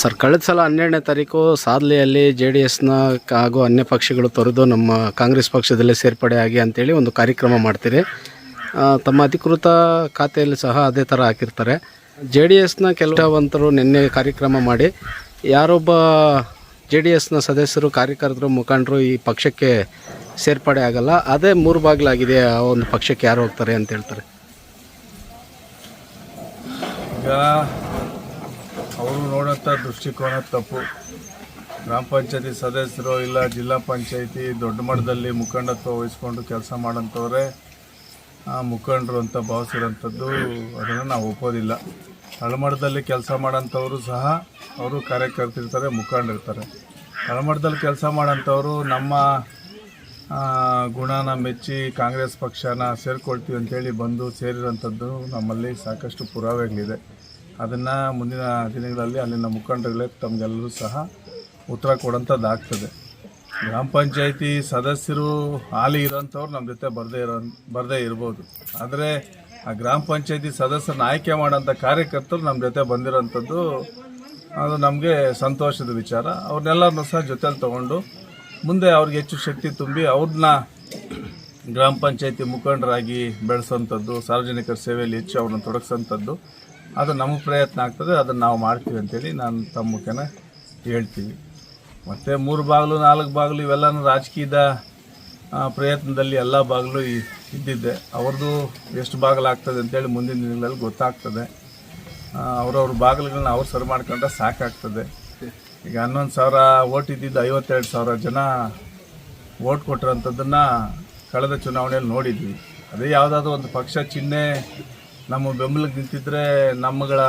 Sir, ಕಳೆದ ಸಲ ಹನ್ನೆರಡನೇ ತಾರೀಕು ಸಾದ್ಲಿಯಲ್ಲಿ ಜೆ ಡಿ ಎಸ್ನ ಹಾಗೂ ಅನ್ಯ ಪಕ್ಷಗಳು ತೊರೆದು ನಮ್ಮ ಕಾಂಗ್ರೆಸ್ ಪಕ್ಷದಲ್ಲೇ ಸೇರ್ಪಡೆ ಆಗಿ ಅಂತೇಳಿ ಒಂದು ಕಾರ್ಯಕ್ರಮ ಮಾಡ್ತೀರಿ. ತಮ್ಮ ಅಧಿಕೃತ ಖಾತೆಯಲ್ಲಿ ಸಹ ಅದೇ ಥರ ಹಾಕಿರ್ತಾರೆ. ಜೆ ಡಿ ಎಸ್ನ ಕೆಲವಂತರು ನಿನ್ನೆ ಕಾರ್ಯಕ್ರಮ ಮಾಡಿ, ಯಾರೊಬ್ಬ ಜೆ ಡಿ ಎಸ್ನ ಸದಸ್ಯರು, ಕಾರ್ಯಕರ್ತರು, ಮುಖಂಡರು ಈ ಪಕ್ಷಕ್ಕೆ ಸೇರ್ಪಡೆ ಆಗಲ್ಲ, ಅದೇ ಮೂರು ಬಾಗಿಲಾಗಿದೆ, ಆ ಒಂದು ಪಕ್ಷಕ್ಕೆ ಯಾರು ಹೋಗ್ತಾರೆ ಅಂತ ಹೇಳ್ತಾರೆ. ಅವರು ನೋಡೋಂಥ ದೃಷ್ಟಿಕೋನ ತಪ್ಪು. ಗ್ರಾಮ ಪಂಚಾಯತಿ ಸದಸ್ಯರು ಇಲ್ಲ, ಜಿಲ್ಲಾ ಪಂಚಾಯತಿ ದೊಡ್ಡ ಮಟ್ಟದಲ್ಲಿ ಮುಖಂಡತ್ವ ವಹಿಸ್ಕೊಂಡು ಕೆಲಸ ಮಾಡೋಂಥವ್ರೆ ಮುಖಂಡರು ಅಂತ ಭಾವಿಸಿರೋಂಥದ್ದು ಅದನ್ನು ನಾವು ಒಪ್ಪೋದಿಲ್ಲ. ತಳಮಟ್ಟದಲ್ಲಿ ಕೆಲಸ ಮಾಡೋಂಥವರು ಸಹ ಅವರು ಕಾರ್ಯಕರ್ತಿರ್ತಾರೆ ಮುಖಂಡಿರ್ತಾರೆ. ತಳಮಟ್ಟದಲ್ಲಿ ಕೆಲಸ ಮಾಡೋಂಥವ್ರು ನಮ್ಮ ಗುಣನ ಮೆಚ್ಚಿ ಕಾಂಗ್ರೆಸ್ ಪಕ್ಷನ ಸೇರ್ಕೊಳ್ತೀವಿ ಅಂತೇಳಿ ಬಂದು ಸೇರಿರೋಂಥದ್ದು ನಮ್ಮಲ್ಲಿ ಸಾಕಷ್ಟು ಪುರಾವೆಗಳಿದೆ. ಅದನ್ನು ಮುಂದಿನ ದಿನಗಳಲ್ಲಿ ಅಲ್ಲಿನ ಮುಖಂಡರುಗಳೇ ತಮಗೆಲ್ಲರೂ ಸಹ ಉತ್ತರ ಕೊಡೋಂಥದ್ದಾಗ್ತದೆ ಗ್ರಾಮ ಪಂಚಾಯಿತಿ ಸದಸ್ಯರು ಹಾಲಿ ಇರೋಂಥವ್ರು ನಮ್ಮ ಜೊತೆ ಬರದೇ ಇರೋ, ಬರದೇ ಇರ್ಬೋದು. ಆದರೆ ಆ ಗ್ರಾಮ ಪಂಚಾಯಿತಿ ಸದಸ್ಯರನ್ನ ಆಯ್ಕೆ ಮಾಡೋಂಥ ಕಾರ್ಯಕರ್ತರು ನಮ್ಮ ಜೊತೆ ಬಂದಿರೋಂಥದ್ದು ಅದು ನಮಗೆ ಸಂತೋಷದ ವಿಚಾರ. ಅವ್ರನ್ನೆಲ್ಲರನ್ನೂ ಸಹ ಜೊತೆಲಿ ತಗೊಂಡು ಮುಂದೆ ಅವ್ರಿಗೆ ಹೆಚ್ಚು ಶಕ್ತಿ ತುಂಬಿ ಅವ್ರನ್ನ ಗ್ರಾಮ ಪಂಚಾಯಿತಿ ಮುಖಂಡರಾಗಿ ಬೆಳೆಸೋಂಥದ್ದು, ಸಾರ್ವಜನಿಕರ ಸೇವೆಯಲ್ಲಿ ಹೆಚ್ಚು ಅವ್ರನ್ನ ತೊಡಗಿಸೋಂಥದ್ದು ಅದು ನಮ್ಮ ಪ್ರಯತ್ನ ಆಗ್ತದೆ, ಅದನ್ನು ನಾವು ಮಾಡ್ತೀವಿ ಅಂತೇಳಿ ನಾನು ತಮ್ಮ ಮುಖೇನ ಹೇಳ್ತೀವಿ. ಮತ್ತು ಮೂರು ಬಾಗಿಲು, ನಾಲ್ಕು ಬಾಗಿಲು ಇವೆಲ್ಲನೂ ರಾಜಕೀಯದ ಪ್ರಯತ್ನದಲ್ಲಿ ಎಲ್ಲ ಬಾಗಿಲು ಇದ್ದಿದ್ದೆ. ಅವ್ರದ್ದು ಎಷ್ಟು ಬಾಗಿಲಾಗ್ತದೆ ಅಂತೇಳಿ ಮುಂದಿನ ದಿನಗಳಲ್ಲಿ ಗೊತ್ತಾಗ್ತದೆ. ಅವ್ರವ್ರ ಬಾಗಿಲುಗಳನ್ನ ಅವ್ರು ಸರಿ ಮಾಡ್ಕೊಂಡ್ರೆ ಸಾಕಾಗ್ತದೆ. ಈಗ ಹನ್ನೊಂದು ಸಾವಿರ ಓಟ್ ಇದ್ದಿದ್ದು ಐವತ್ತೆರಡು ಸಾವಿರ ಜನ ಓಟ್ ಕೊಟ್ಟಿರೋಂಥದ್ದನ್ನು ಕಳೆದ ಚುನಾವಣೆಯಲ್ಲಿ ನೋಡಿದ್ವಿ. ಅದೇ ಯಾವುದಾದ್ರೂ ಒಂದು ಪಕ್ಷ ಚಿಹ್ನೆ ನಮ್ಮ ಬೆಂಬಲಕ್ಕೆ ನಿಂತಿದ್ರೆ ನಮ್ಮಗಳ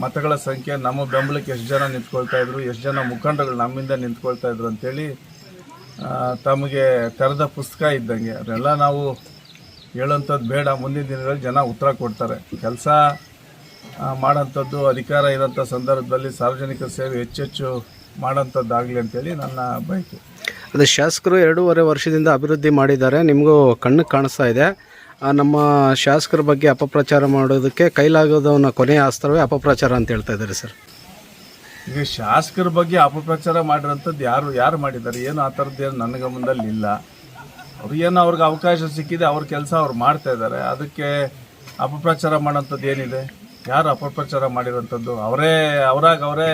ಮತಗಳ ಸಂಖ್ಯೆ, ನಮ್ಮ ಬೆಂಬಲಕ್ಕೆ ಎಷ್ಟು ಜನ ನಿಂತ್ಕೊಳ್ತಾ ಇದ್ರು, ಎಷ್ಟು ಜನ ಮುಖಂಡಗಳು ನಮ್ಮಿಂದ ನಿಂತ್ಕೊಳ್ತಾ ಇದ್ರು ಅಂತೇಳಿ ತಮಗೆ ತೆರೆದ ಪುಸ್ತಕ ಇದ್ದಂಗೆ. ಅದೆಲ್ಲ ನಾವು ಹೇಳೋಂಥದ್ದು ಬೇಡ. ಮುಂದಿನ ದಿನಗಳಲ್ಲಿ ಜನ ಉತ್ತರ ಕೊಡ್ತಾರೆ. ಕೆಲಸ ಮಾಡೋಂಥದ್ದು ಅಧಿಕಾರ ಇರೋಂಥ ಸಂದರ್ಭದಲ್ಲಿ ಸಾರ್ವಜನಿಕ ಸೇವೆ ಹೆಚ್ಚೆಚ್ಚು ಮಾಡೋಂಥದ್ದಾಗಲಿ ಅಂತೇಳಿ ನನ್ನ ಬಯಕೆ. ಅದೇ ಶಾಸಕರು ಎರಡೂವರೆ ವರ್ಷದಿಂದ ಅಭಿವೃದ್ಧಿ ಮಾಡಿದ್ದಾರೆ. ನಿಮಗೂ ಕಣ್ಣು ಕಾಣಿಸ್ತಾ ಇದೆ. ನಮ್ಮ ಶಾಸಕರ ಬಗ್ಗೆ ಅಪಪ್ರಚಾರ ಮಾಡೋದಕ್ಕೆ ಕೈಲಾಗೋದವನ್ನ ಕೊನೆಯ ಅಸ್ತ್ರವೇ ಅಪಪ್ರಚಾರ ಅಂತ ಹೇಳ್ತಾ ಇದ್ದಾರೆ ಸರ್. ಈಗ ಶಾಸಕರ ಬಗ್ಗೆ ಅಪಪ್ರಚಾರ ಮಾಡಿರೋಂಥದ್ದು ಯಾರು ಯಾರು ಮಾಡಿದ್ದಾರೆ? ಏನು ಆ ಥರದ್ದು ಏನು ನನ್ನ ಗಮನದಲ್ಲಿ ಇಲ್ಲ. ಏನು ಅವ್ರಿಗೆ ಅವಕಾಶ ಸಿಕ್ಕಿದೆ ಅವ್ರ ಕೆಲಸ ಅವ್ರು ಮಾಡ್ತಾ ಇದ್ದಾರೆ. ಅದಕ್ಕೆ ಅಪಪ್ರಚಾರ ಮಾಡೋಂಥದ್ದು ಏನಿದೆ? ಯಾರು ಅಪಪ್ರಚಾರ ಮಾಡಿರೋಂಥದ್ದು? ಅವರೇ ಅವರಾಗ ಅವರೇ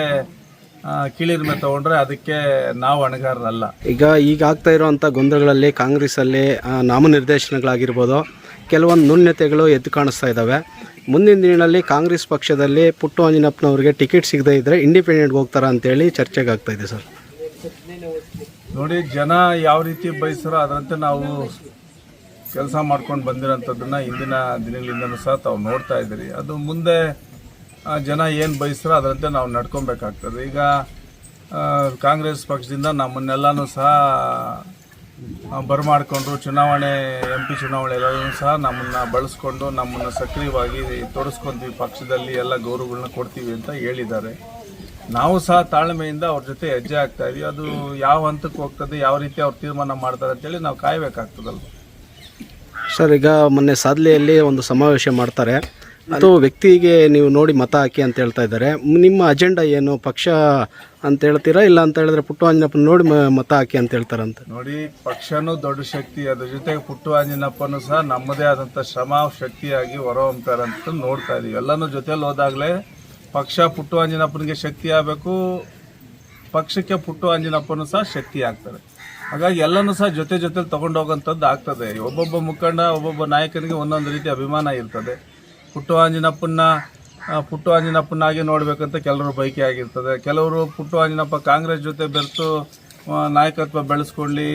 ಕೀಳಿರ್ಮೆ ತಗೊಂಡ್ರೆ ಅದಕ್ಕೆ ನಾವು ಅಣಗಾರರಲ್ಲ. ಈಗ ಈಗ ಆಗ್ತಾ ಇರುವಂಥ ಗೊಂದಲಗಳಲ್ಲಿ ಕಾಂಗ್ರೆಸ್ಸಲ್ಲಿ ನಾಮನಿರ್ದೇಶನಗಳಾಗಿರ್ಬೋದು ಕೆಲವೊಂದು ನ್ಯೂನ್ಯತೆಗಳು ಎದ್ದು ಕಾಣಿಸ್ತಾ ಇದ್ದಾವೆ ಮುಂದಿನ ದಿನಗಳಲ್ಲಿ ಕಾಂಗ್ರೆಸ್ ಪಕ್ಷದಲ್ಲಿ ಪುಟ್ಟು ಅಂಜನಪ್ಪನವ್ರಿಗೆ ಟಿಕೆಟ್ ಸಿಗದೇ ಇದ್ದರೆ ಇಂಡಿಪೆಂಡೆಂಟ್ಗೆ ಹೋಗ್ತಾರ ಅಂತೇಳಿ ಚರ್ಚೆಗೆ ಇದೆ ಸರ್. ನೋಡಿ, ಜನ ಯಾವ ರೀತಿ ಬಯಸ್ತಾರೋ ಅದರಂತೆ ನಾವು ಕೆಲಸ ಮಾಡ್ಕೊಂಡು ಬಂದಿರೋಂಥದ್ದನ್ನ ಇಂದಿನ ದಿನಗಳಿಂದನೂ ಸಹ ತಾವು ನೋಡ್ತಾ ಇದ್ದೀರಿ. ಅದು ಮುಂದೆ ಜನ ಏನು ಬಯಸ್ತಾರೋ ಅದರಂತೆ ನಾವು ನಡ್ಕೊಬೇಕಾಗ್ತದೆ. ಈಗ ಕಾಂಗ್ರೆಸ್ ಪಕ್ಷದಿಂದ ನಮ್ಮನ್ನೆಲ್ಲನೂ ಸಹ ಬರಮಾಡಿಕೊಂಡು ಚುನಾವಣೆ, ಎಂ ಪಿ ಚುನಾವಣೆ ಎಲ್ಲರೂ ಸಹ ನಮ್ಮನ್ನು ಬಳಸ್ಕೊಂಡು, ನಮ್ಮನ್ನು ಸಕ್ರಿಯವಾಗಿ ತೊಡಸ್ಕೊಂತೀವಿ, ಪಕ್ಷದಲ್ಲಿ ಎಲ್ಲ ಗೌರವಗಳನ್ನ ಕೊಡ್ತೀವಿ ಅಂತ ಹೇಳಿದ್ದಾರೆ. ನಾವು ಸಹ ತಾಳ್ಮೆಯಿಂದ ಅವ್ರ ಜೊತೆ ಹೆಜ್ಜೆ ಆಗ್ತಾ ಅದು ಯಾವ ಹಂತಕ್ಕೆ ಹೋಗ್ತದೆ, ಯಾವ ರೀತಿ ಅವ್ರು ತೀರ್ಮಾನ ಮಾಡ್ತಾರೆ ಅಂತೇಳಿ ನಾವು ಕಾಯ್ಬೇಕಾಗ್ತದಲ್ವ? ಸರ್, ಈಗ ಮೊನ್ನೆ ಸಾದ್ಲಿಯಲ್ಲಿ ಒಂದು ಸಮಾವೇಶ ಮಾಡ್ತಾರೆ. ಅದು ವ್ಯಕ್ತಿಗೆ ನೀವು ನೋಡಿ ಮತ ಹಾಕಿ ಅಂತ ಹೇಳ್ತಾ ಇದ್ದಾರೆ. ನಿಮ್ಮ ಅಜೆಂಡಾ ಏನು? ಪಕ್ಷ ಅಂತ ಹೇಳ್ತೀರಾ? ಇಲ್ಲ ಅಂತ ಹೇಳಿದ್ರೆ ಪುಟ್ಟು ಆಂಜನಪ್ಪನ ನೋಡಿ ಮತ ಹಾಕಿ ಅಂತ ಹೇಳ್ತಾರಂತ. ನೋಡಿ, ಪಕ್ಷನೂ ದೊಡ್ಡ ಶಕ್ತಿ, ಅದ್ರ ಜೊತೆಗೆ ಪುಟ್ಟು ಆಂಜನಪ್ಪನು ಸಹ ನಮ್ಮದೇ ಆದಂಥ ಶ್ರಮ, ಶಕ್ತಿಯಾಗಿ ಹೊರಹೊಂತಾರಂತ ನೋಡ್ತಾ ಇದೀವಿ. ಎಲ್ಲನೂ ಜೊತೆಲಿ ಹೋದಾಗಲೇ ಪಕ್ಷ ಪುಟ್ಟು ಆಂಜನಪ್ಪನಿಗೆ ಶಕ್ತಿ ಆಗಬೇಕು, ಪಕ್ಷಕ್ಕೆ ಪುಟ್ಟು ಆಂಜನಪ್ಪನು ಸಹ ಶಕ್ತಿ ಆಗ್ತಾರೆ. ಹಾಗಾಗಿ ಎಲ್ಲನೂ ಸಹ ಜೊತೆ ಜೊತೆಲಿ ತಗೊಂಡು ಹೋಗೋಂಥದ್ದು ಆಗ್ತದೆ. ಒಬ್ಬೊಬ್ಬ ಮುಖಂಡ, ಒಬ್ಬೊಬ್ಬ ನಾಯಕನಿಗೆ ಒಂದೊಂದು ರೀತಿ ಅಭಿಮಾನ ಇರ್ತದೆ. ಪುಟ್ಟು ಆಂಜಿನಪ್ಪನ್ನ ಪುಟ್ಟು ಆಂಜನಪ್ಪನಾಗಿ ನೋಡಬೇಕಂತ ಕೆಲವರು ಬಯಕೆ ಆಗಿರ್ತದೆ. ಕೆಲವರು ಪುಟ್ಟು ಆಂಜನಪ್ಪ ಕಾಂಗ್ರೆಸ್ ಜೊತೆ ಬೆರೆತು ನಾಯಕತ್ವ ಬೆಳೆಸ್ಕೊಳ್ಳಿ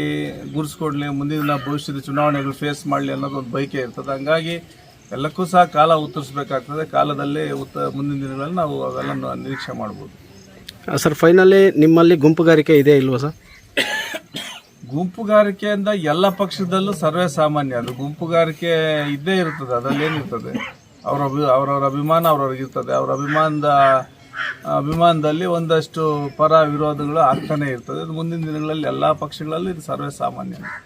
ಗುರ್ಸ್ಕೊಡ್ಲಿ ಮುಂದಿನ ಭವಿಷ್ಯದ ಚುನಾವಣೆಗಳು ಫೇಸ್ ಮಾಡಲಿ ಅನ್ನೋದು ಒಂದು ಬಯಕೆ ಇರ್ತದೆ. ಹಂಗಾಗಿ ಎಲ್ಲಕ್ಕೂ ಸಹ ಕಾಲ ಉತ್ತರಿಸಬೇಕಾಗ್ತದೆ. ಕಾಲದಲ್ಲಿ ಉತ್ತ ಮುಂದಿನ ದಿನಗಳಲ್ಲಿ ನಾವು ಅವೆಲ್ಲ ನಿರೀಕ್ಷೆ ಮಾಡ್ಬೋದು. ಸರ್ ಫೈನಲಿ ನಿಮ್ಮಲ್ಲಿ ಗುಂಪುಗಾರಿಕೆ ಇದೆ ಇಲ್ವಾ ಸರ್ ಗುಂಪುಗಾರಿಕೆಯಿಂದ ಎಲ್ಲ ಪಕ್ಷದಲ್ಲೂ ಸರ್ವೇ ಸಾಮಾನ್ಯ. ಅದು ಗುಂಪುಗಾರಿಕೆ ಇದ್ದೇ ಇರ್ತದೆ. ಅದರಲ್ಲಿ ಏನಿರ್ತದೆ ಅವ್ರ ಅವರವರ ಅಭಿಮಾನ ಅವ್ರವ್ರಿಗಿರ್ತದೆ ಅವರ ಅಭಿಮಾನದ, ಅಭಿಮಾನದಲ್ಲಿ ಒಂದಷ್ಟು ಪರ ವಿರೋಧಗಳು ಆಗ್ತಾನೆ ಇರ್ತದೆ. ಮುಂದಿನ ದಿನಗಳಲ್ಲಿ ಎಲ್ಲ ಪಕ್ಷಗಳಲ್ಲಿ ಇದು ಸರ್ವೇ ಸಾಮಾನ್ಯ.